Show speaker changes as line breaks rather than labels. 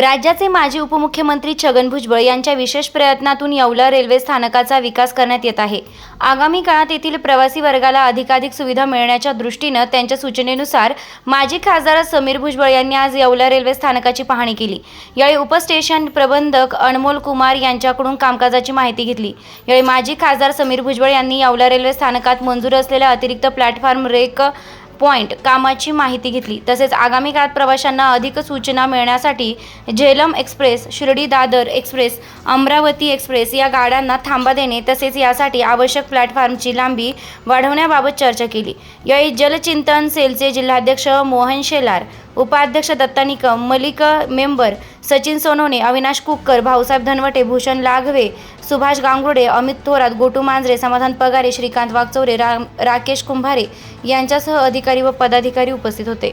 राज्याचे माजी उपमुख्यमंत्री छगन भुजबळ यांच्या विशेष प्रयत्नातून येवला रेल्वे स्थानकाचा विकास करण्यात येत आहे. आगामी काळात येथील प्रवासी वर्गाला अधिकाधिक सुविधा मिळण्याच्या दृष्टीनं त्यांच्या सूचनेनुसार माजी खासदार समीर भुजबळ यांनी आज येवला रेल्वे स्थानकाची पाहणी केली. यावेळी उपस्टेशन प्रबंधक अनमोल कुमार यांच्याकडून कामकाजाची माहिती घेतली. यावेळी माजी खासदार समीर भुजबळ यांनी येवला रेल्वे स्थानकात मंजूर असलेल्या अतिरिक्त प्लॅटफॉर्म रेक पॉइंट कामाची माहिती घेतली. तसेच आगामी काळात प्रवाशांना अधिक सूचना मिळण्यासाठी Jhelum express Shirdi Dadar express Amravati express या गाड्यांना थांबा देणे तसेच यासाठी आवश्यक प्लॅटफॉर्मची लांबी वाढवण्याबाबत चर्चा केली. यावेळी जलचिंतन सेलचे जिल्हाध्यक्ष मोहन शेलार उपाध्यक्ष दत्ता निकम मलिक मेंबर सचिन सोनवणे अविनाश कुक्कर भाऊसाहेब धनवटे भूषण लागवे सुभाष गांगुर्डे अमित थोरात गोटू मांजरे समाधान पगारे श्रीकांत वागचौरे राम राकेश कुंभारे यांच्यासह अधिकारी व पदाधिकारी उपस्थित होते.